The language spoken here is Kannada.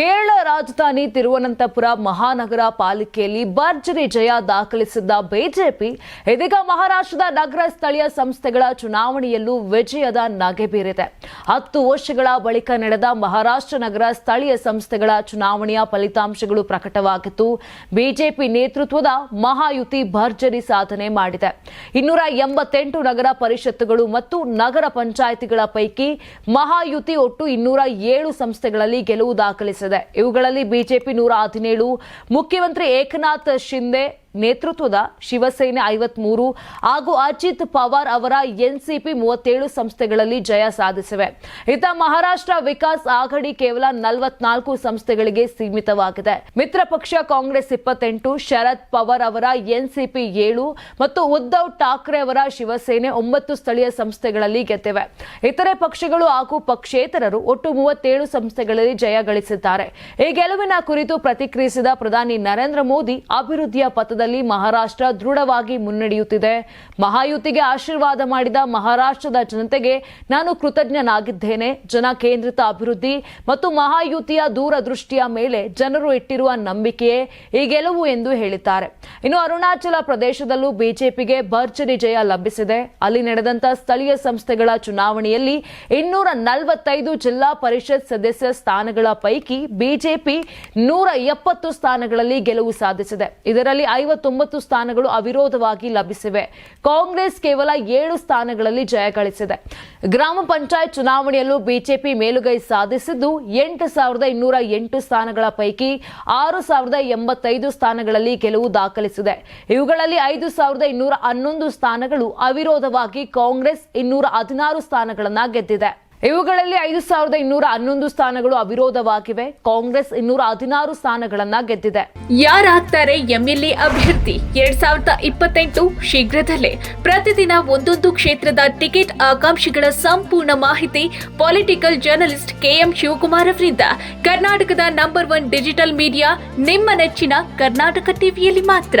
ಕೇರಳ ರಾಜಧಾನಿ ತಿರುವನಂತಪುರ ಮಹಾನಗರ ಪಾಲಿಕೆಯಲ್ಲಿ ಭರ್ಜರಿ ಜಯ ದಾಖಲಿಸಿದ್ದ ಬಿಜೆಪಿ, ಇದೀಗ ಮಹಾರಾಷ್ಟ್ರದ ನಗರ ಸ್ಥಳೀಯ ಸಂಸ್ಥೆಗಳ ಚುನಾವಣೆಯಲ್ಲೂ ವಿಜಯದ ನಗೆ ಬೀರಿದೆ. ಹತ್ತು ವರ್ಷಗಳ ಬಳಿಕ ನಡೆದ ಮಹಾರಾಷ್ಟ್ರ ನಗರ ಸ್ಥಳೀಯ ಸಂಸ್ಥೆಗಳ ಚುನಾವಣೆಯ ಫಲಿತಾಂಶಗಳು ಪ್ರಕಟವಾಗಿತ್ತು ಬಿಜೆಪಿ ನೇತೃತ್ವದ ಮಹಾಯುತಿ ಭರ್ಜರಿ ಸಾಧನೆ ಮಾಡಿದೆ. ಇನ್ನೂರ ಎಂಬತ್ತೆಂಟು ನಗರ ಪರಿಷತ್ತುಗಳು ಮತ್ತು ನಗರ ಪಂಚಾಯಿತಿಗಳ ಪೈಕಿ ಮಹಾಯುತಿ ಒಟ್ಟು ಇನ್ನೂರ ಏಳು ಸಂಸ್ಥೆಗಳಲ್ಲಿ ಗೆಲುವು ದಾಖಲಿಸಿದೆ. ಇವುಗಳಲ್ಲಿ ಬಿಜೆಪಿ ನೂರ ಹದಿನೇಳು ಮುಖ್ಯಮಂತ್ರಿ ಏಕನಾಥ್ ಶಿಂದೆ ನೇತೃತ್ವದ ಶಿವಸೇನೆ ಐವತ್ಮೂರು ಹಾಗೂ ಅಜಿತ್ ಪವಾರ್ ಅವರ ಎನ್ಸಿಪಿ ಮೂವತ್ತೇಳು ಸಂಸ್ಥೆಗಳಲ್ಲಿ ಜಯ ಸಾಧಿಸಿವೆ. ಇತ್ತ ಮಹಾರಾಷ್ಟ್ರ ವಿಕಾಸ್ ಆಘಡಿ ಕೇವಲ ನಲವತ್ನಾಲ್ಕು ಸಂಸ್ಥೆಗಳಿಗೆ ಸೀಮಿತವಾಗಿದೆ. ಮಿತ್ರ ಪಕ್ಷ ಕಾಂಗ್ರೆಸ್ ಇಪ್ಪತ್ತೆಂಟು, ಶರದ್ ಪವಾರ್ ಅವರ ಎನ್ಸಿಪಿ ಏಳು ಮತ್ತು ಉದ್ಧವ್ ಠಾಕ್ರೆ ಅವರ ಶಿವಸೇನೆ ಒಂಬತ್ತು ಸ್ಥಳೀಯ ಸಂಸ್ಥೆಗಳಲ್ಲಿ ಗೆದ್ದಿವೆ. ಇತರೆ ಪಕ್ಷಗಳು ಹಾಗೂ ಪಕ್ಷೇತರರು ಒಟ್ಟು ಮೂವತ್ತೇಳು ಸಂಸ್ಥೆಗಳಲ್ಲಿ ಜಯ ಗಳಿಸಿದ್ದಾರೆ. ಈ ಗೆಲುವಿನ ಕುರಿತು ಪ್ರತಿಕ್ರಿಯಿಸಿದ ಪ್ರಧಾನಿ ನರೇಂದ್ರ ಮೋದಿ, ಅಭಿವೃದ್ಧಿಯ ಪಥದಲ್ಲಿ ಮಹಾರಾಷ್ಟ್ರ ದೃಢವಾಗಿ ಮುನ್ನಡೆಯುತ್ತಿದೆ. ಮಹಾಯುತಿಗೆ ಆಶೀರ್ವಾದ ಮಾಡಿದ ಮಹಾರಾಷ್ಟ್ರದ ಜನತೆಗೆ ನಾನು ಕೃತಜ್ಞನಾಗಿದ್ದೇನೆ. ಜನ ಕೇಂದ್ರಿತ ಅಭಿವೃದ್ಧಿ ಮತ್ತು ಮಹಾಯುತಿಯ ದೂರದೃಷ್ಟಿಯ ಮೇಲೆ ಜನರು ಇಟ್ಟಿರುವ ನಂಬಿಕೆಯೇ ಈ ಗೆಲುವು ಎಂದು ಹೇಳಿದ್ದಾರೆ. ಇನ್ನು ಅರುಣಾಚಲ ಪ್ರದೇಶದಲ್ಲೂ ಬಿಜೆಪಿಗೆ ಭರ್ಜರಿ ಜಯ ಲಭಿಸಿದೆ. ಅಲ್ಲಿ ನಡೆದಂತ ಸ್ಥಳೀಯ ಸಂಸ್ಥೆಗಳ ಚುನಾವಣೆಯಲ್ಲಿ ಇನ್ನೂರ ನಲವತ್ತೈದು ಜಿಲ್ಲಾ ಪರಿಷತ್ ಸದಸ್ಯ ಸ್ಥಾನಗಳ ಪೈಕಿ ಬಿಜೆಪಿ ನೂರ ಎಪ್ಪತ್ತು ಸ್ಥಾನಗಳಲ್ಲಿ ಗೆಲುವು ಸಾಧಿಸಿದೆ. ಇದರಲ್ಲಿ ಐವತ್ತೊಂಬತ್ತು ಸ್ಥಾನಗಳು ಅವಿರೋಧವಾಗಿ ಲಭಿಸಿವೆ. ಕಾಂಗ್ರೆಸ್ ಕೇವಲ ಏಳು ಸ್ಥಾನಗಳಲ್ಲಿ ಜಯ ಗಳಿಸಿದೆ. ಗ್ರಾಮ ಪಂಚಾಯತ್ ಚುನಾವಣೆಯಲ್ಲೂ ಬಿಜೆಪಿ ಮೇಲುಗೈ ಸಾಧಿಸಿದ್ದು ಎಂಟು ಸಾವಿರದ ಇನ್ನೂರ ಎಂಟು ಸ್ಥಾನಗಳ ಪೈಕಿ ಆರು ಸಾವಿರದ ಎಂಬತ್ತೈದು ಸ್ಥಾನಗಳಲ್ಲಿ ಗೆಲುವು ದಾಖಲಿಸಿದೆ. ಇವುಗಳಲ್ಲಿ ಐದು ಸಾವಿರದ ಇನ್ನೂರ ಹನ್ನೊಂದು ಸ್ಥಾನಗಳು ಅವಿರೋಧವಾಗಿ ಕಾಂಗ್ರೆಸ್ ಇನ್ನೂರ ಹದಿನಾರು ಸ್ಥಾನಗಳನ್ನು ಗೆದ್ದಿದೆ. ಇವುಗಳಲ್ಲಿ ಐದು ಸಾವಿರದ ಇನ್ನೂರ ಹನ್ನೊಂದು ಸ್ಥಾನಗಳು ಅವಿರೋಧವಾಗಿವೆ. ಕಾಂಗ್ರೆಸ್ ಇನ್ನೂರ ಹದಿನಾರು ಸ್ಥಾನಗಳನ್ನ ಗೆದ್ದಿದೆ. ಯಾರಾಗ್ತಾರೆ ಎಂಎಲ್ಎ ಅಭ್ಯರ್ಥಿ? ಎರಡ್ ಸಾವಿರದ ಇಪ್ಪತ್ತೆಂಟು ಶೀಘ್ರದಲ್ಲೇ ಪ್ರತಿದಿನ ಒಂದೊಂದು ಕ್ಷೇತ್ರದ ಟಿಕೆಟ್ ಆಕಾಂಕ್ಷಿಗಳ ಸಂಪೂರ್ಣ ಮಾಹಿತಿ ಪೊಲಿಟಿಕಲ್ ಜರ್ನಲಿಸ್ಟ್ ಕೆಎಂ ಶಿವಕುಮಾರ್ ಅವರಿಂದ. ಕರ್ನಾಟಕದ ನಂಬರ್ ಒನ್ ಡಿಜಿಟಲ್ ಮೀಡಿಯಾ ನಿಮ್ಮ ನೆಚ್ಚಿನ ಕರ್ನಾಟಕ ಟಿವಿಯಲ್ಲಿ ಮಾತ್ರ.